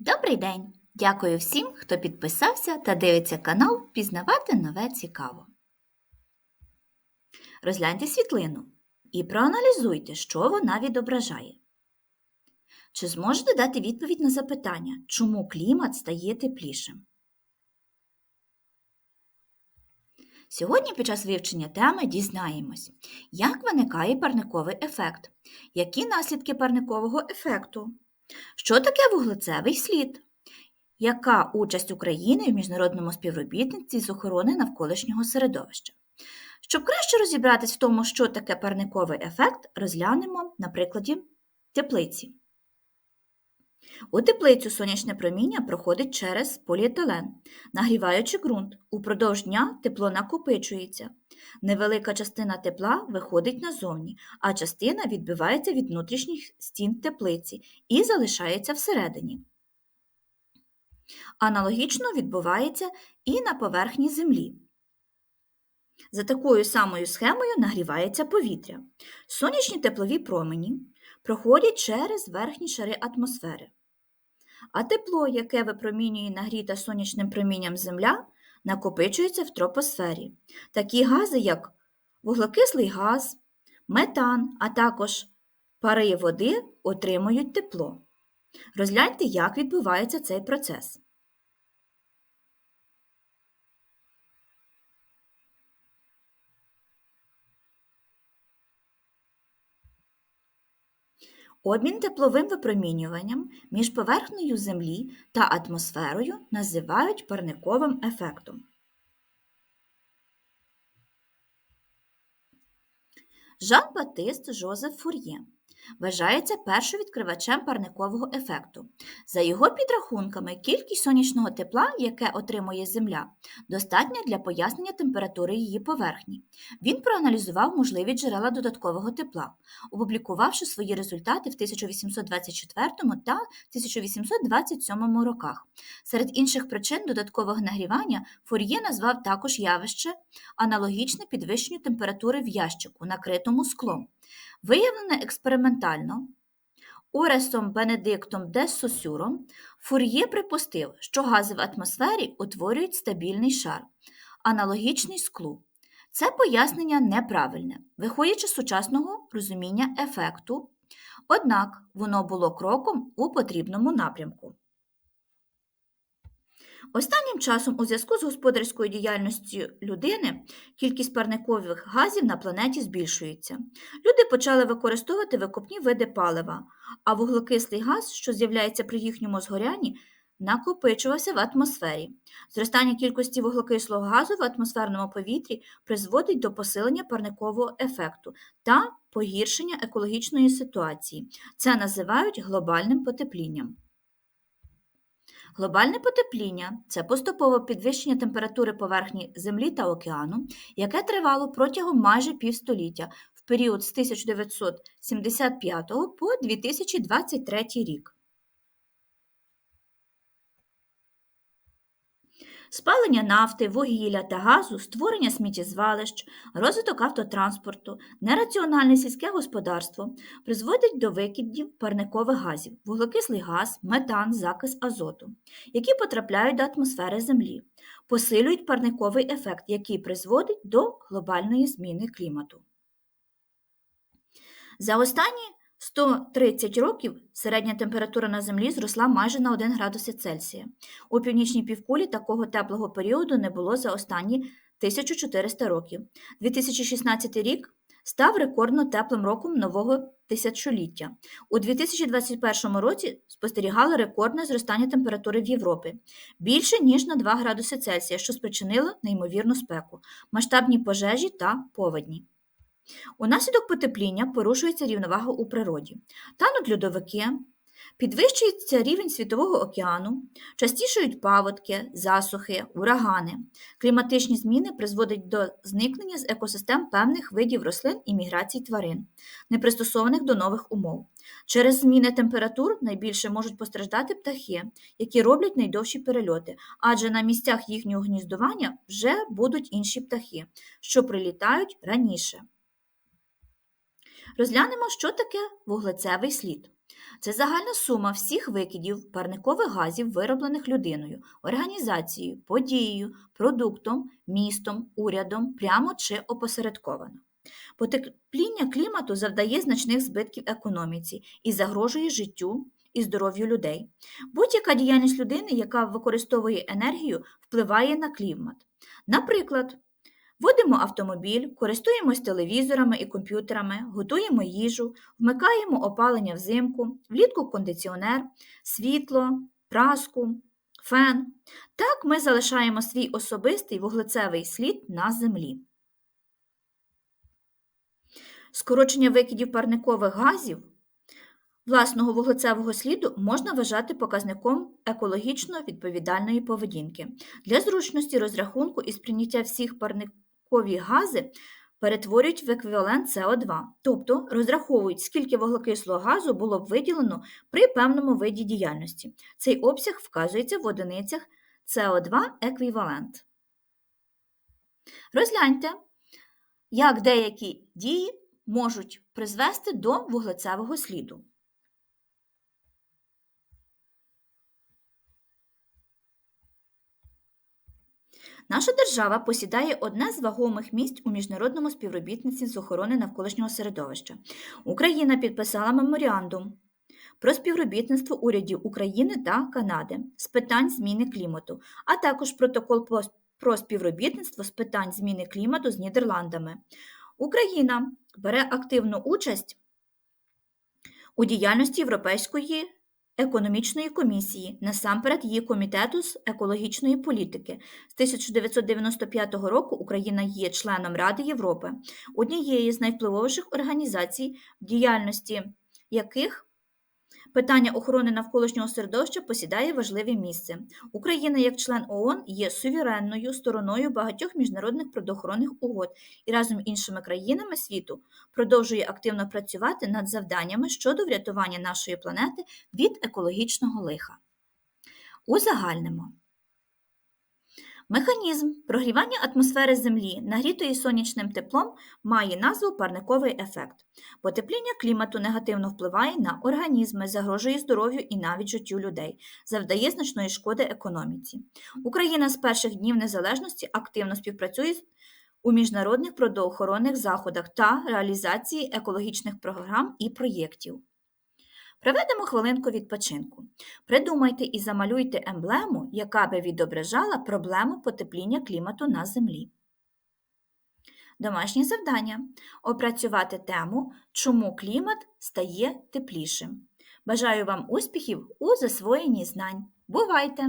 Добрий день! Дякую всім, хто підписався та дивиться канал Пізнавати нове цікаво. Розгляньте світлину і проаналізуйте, що вона відображає. Чи зможете дати відповідь на запитання, чому клімат стає теплішим? Сьогодні під час вивчення теми дізнаємось, як виникає парниковий ефект, які наслідки парникового ефекту, що таке вуглецевий слід, яка участь України в міжнародному співробітництві з охорони навколишнього середовища. Щоб краще розібратись в тому, що таке парниковий ефект, розглянемо на прикладі теплиці. У теплицю сонячне проміння проходить через поліетилен, нагріваючи ґрунт. Упродовж дня тепло накопичується. Невелика частина тепла виходить назовні, а частина відбивається від внутрішніх стін теплиці і залишається всередині. Аналогічно відбувається і на поверхні землі. За такою самою схемою нагрівається повітря. Сонячні теплові промені проходять через верхні шари атмосфери. А тепло, яке випромінює нагріта сонячним промінням Земля, накопичується в тропосфері. Такі гази, як вуглекислий газ, метан, а також пари води отримують тепло. Розгляньте, як відбувається цей процес. Обмін тепловим випромінюванням між поверхнею Землі та атмосферою називають парниковим ефектом. Жан-Батист Жозеф Фур'є вважається першовідкривачем парникового ефекту. За його підрахунками, кількість сонячного тепла, яке отримує Земля, достатня для пояснення температури її поверхні. Він проаналізував можливі джерела додаткового тепла, опублікувавши свої результати в 1824 та 1827 роках. Серед інших причин додаткового нагрівання Фур'є назвав також явище аналогічне підвищенню температури в ящику, накритому склом. Виявлене експериментально Оресом Бенедиктом де Сосюром, Фур'є припустив, що гази в атмосфері утворюють стабільний шар, аналогічний склу. Це пояснення неправильне, виходячи з сучасного розуміння ефекту, однак воно було кроком у потрібному напрямку. Останнім часом у зв'язку з господарською діяльністю людини кількість парникових газів на планеті збільшується. Люди почали використовувати викопні види палива, а вуглекислий газ, що з'являється при їхньому згорянні, накопичувався в атмосфері. Зростання кількості вуглекислого газу в атмосферному повітрі призводить до посилення парникового ефекту та погіршення екологічної ситуації. Це називають глобальним потеплінням. Глобальне потепління це поступове підвищення температури поверхні Землі та океану, яке тривало протягом майже півстоліття в період з 1975 по 2023 рік. Спалення нафти, вугілля та газу, створення сміттєзвалищ, розвиток автотранспорту, нераціональне сільське господарство призводить до викидів парникових газів, вуглекислий газ, метан, закис азоту, які потрапляють до атмосфери Землі, посилюють парниковий ефект, який призводить до глобальної зміни клімату. За останні 130 років середня температура на Землі зросла майже на 1 градус Цельсія. У північній півкулі такого теплого періоду не було за останні 1400 років. 2016 рік став рекордно теплим роком нового тисячоліття. У 2021 році спостерігали рекордне зростання температури в Європі більше ніж на 2 градуси Цельсія, що спричинило неймовірну спеку, масштабні пожежі та поводні. Унаслідок потепління порушується рівновага у природі, тануть льодовики, підвищується рівень Світового океану, частішають паводки, засухи, урагани. Кліматичні зміни призводять до зникнення з екосистем певних видів рослин і міграцій тварин, непристосованих до нових умов. Через зміни температур найбільше можуть постраждати птахи, які роблять найдовші перельоти, адже на місцях їхнього гніздування вже будуть інші птахи, що прилітають раніше. Розглянемо, що таке вуглецевий слід. Це загальна сума всіх викидів парникових газів, вироблених людиною, організацією, подією, продуктом, містом, урядом, прямо чи опосередковано. Потепління клімату завдає значних збитків економіці і загрожує життю і здоров'ю людей. Будь-яка діяльність людини, яка використовує енергію, впливає на клімат. Наприклад, водимо автомобіль, користуємось телевізорами і комп'ютерами, готуємо їжу, вмикаємо опалення взимку, влітку кондиціонер, світло, праску, фен. Так ми залишаємо свій особистий вуглецевий слід на землі. Скорочення викидів парникових газів власного вуглецевого сліду можна вважати показником екологічно відповідальної поведінки. Для зручності розрахунку і сприйняття всіх парникові гази перетворюють в еквівалент СО2, тобто розраховують, скільки вуглекислого газу було б виділено при певному виді діяльності. Цей обсяг вказується в одиницях СО2 еквівалент. Розгляньте, як деякі дії можуть призвести до вуглецевого сліду. Наша держава посідає одне з вагомих місць у міжнародному співробітництві з охорони навколишнього середовища. Україна підписала меморіандум про співробітництво урядів України та Канади з питань зміни клімату, а також протокол про співробітництво з питань зміни клімату з Нідерландами. Україна бере активну участь у діяльності Європейської економічної комісії, насамперед її комітету з екологічної політики. З 1995 року Україна є членом Ради Європи, однієї з найвпливовіших організацій, в діяльності яких Питання охорони навколишнього середовища посідає важливе місце. Україна, як член ООН, є суверенною стороною багатьох міжнародних природоохоронних угод і разом з іншими країнами світу продовжує активно працювати над завданнями щодо врятування нашої планети від екологічного лиха. Узагальнимо. Механізм прогрівання атмосфери Землі, нагрітої сонячним теплом, має назву парниковий ефект. Потепління клімату негативно впливає на організми, загрожує здоров'ю і навіть життю людей, завдає значної шкоди економіці. Україна з перших днів незалежності активно співпрацює з у міжнародних природоохоронних заходах та реалізації екологічних програм і проєктів. Проведемо хвилинку відпочинку. Придумайте і замалюйте емблему, яка би відображала проблему потепління клімату на Землі. Домашнє завдання опрацювати тему, чому клімат стає теплішим. Бажаю вам успіхів у засвоєнні знань. Бувайте!